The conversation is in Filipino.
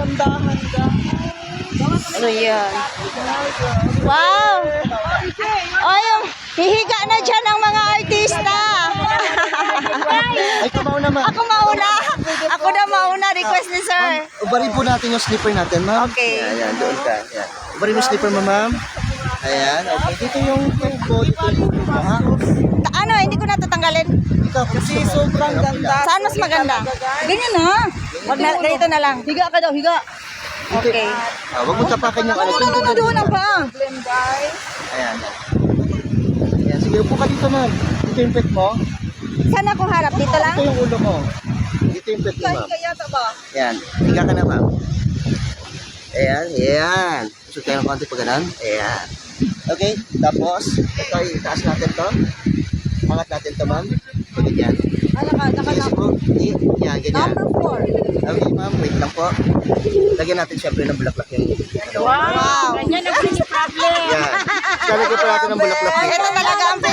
Pagandahan ka. Ano yan? Wow! O, yung hihiga na dyan ang mga artista. Ay, kumaw naman. Ako mauna. Ako na mauna. Request ni sir. Ubarin po natin yung slipper natin, ma'am. Okay. Ayan, doon ka. Ayan. Ubarin mo slipper mo, ma'am. Ayan, okay. Dito yung tubo, dito yung tubo ha? Ano, hindi ko natatanggalin. Kasi sobrang ganda. Saan mas maganda? Ganyan na. Wag na, ganito na lang. Higa ka daw, higa. Okay. Ah, wag mo tapakan yung ano. Ano na doon ang pa? Ayan. Ayan, sige, upo ka dito, ma'am. Dito yung pet mo. Saan ako harap? Dito lang? Dito yung ulo mo. Dito yung pet mo, ma'am. Ayan, higa ka na, ma'am. Ayan, ayan. Gusto tayo ng konti pa ganun? Ayan. Okay, tapos, ito, itaas natin to. Angat natin to, ma'am. Pagod yan. Ano ka? Po. Hindi, yan, ganyan. four. Okay, ma'am, wait lang po. Lagyan natin syempre ng bulaklak yung... Wow. Ganyan ang problem. Yan. Lalagyan pa natin ng bulaklak. Ito talaga ang.